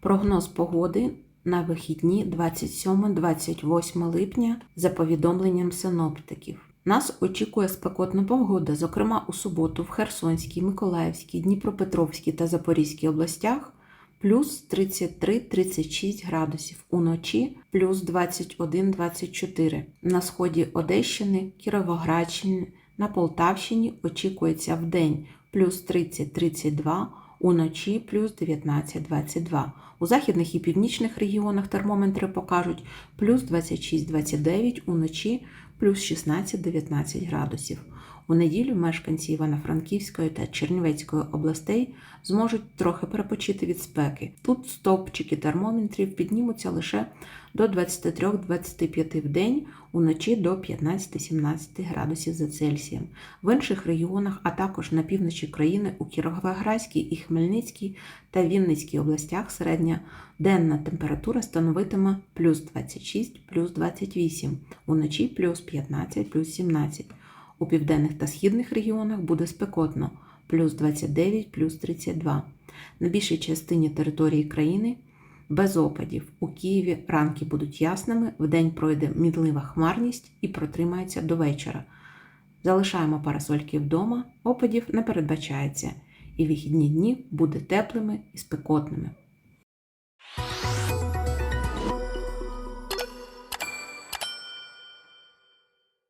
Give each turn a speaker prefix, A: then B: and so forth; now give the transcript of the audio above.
A: Прогноз погоди на вихідні 27-28 липня за повідомленням синоптиків. Нас очікує спекотна погода, зокрема у суботу в Херсонській, Миколаївській, Дніпропетровській та Запорізькій областях плюс 33-36 градусів, уночі плюс 21-24. На сході Одещини, Кіровоградщини, на Полтавщині очікується в день плюс 30-32, уночі плюс 19-22. У західних і північних регіонах термометри покажуть плюс 26-29, уночі плюс 16-19 градусів. У неділю мешканці Івано-Франківської та Чернівецької областей зможуть трохи перепочити від спеки. Тут стовпчики термометрів піднімуться лише до 23-25 в день, уночі до 15-17 градусів за Цельсієм. В інших регіонах, а також на півночі країни у Кіровоградській і Хмельницькій та Вінницькій областях середня денна температура становитиме плюс 26, плюс 28, уночі плюс 15, плюс 17. У південних та східних регіонах буде спекотно плюс 29, плюс 32. На більшій частині території країни без опадів. У Києві ранки будуть ясними, вдень пройде мідлива хмарність і протримається до вечора. Залишаємо парасольки вдома, опадів не передбачається, і вихідні дні будуть теплими і спекотними.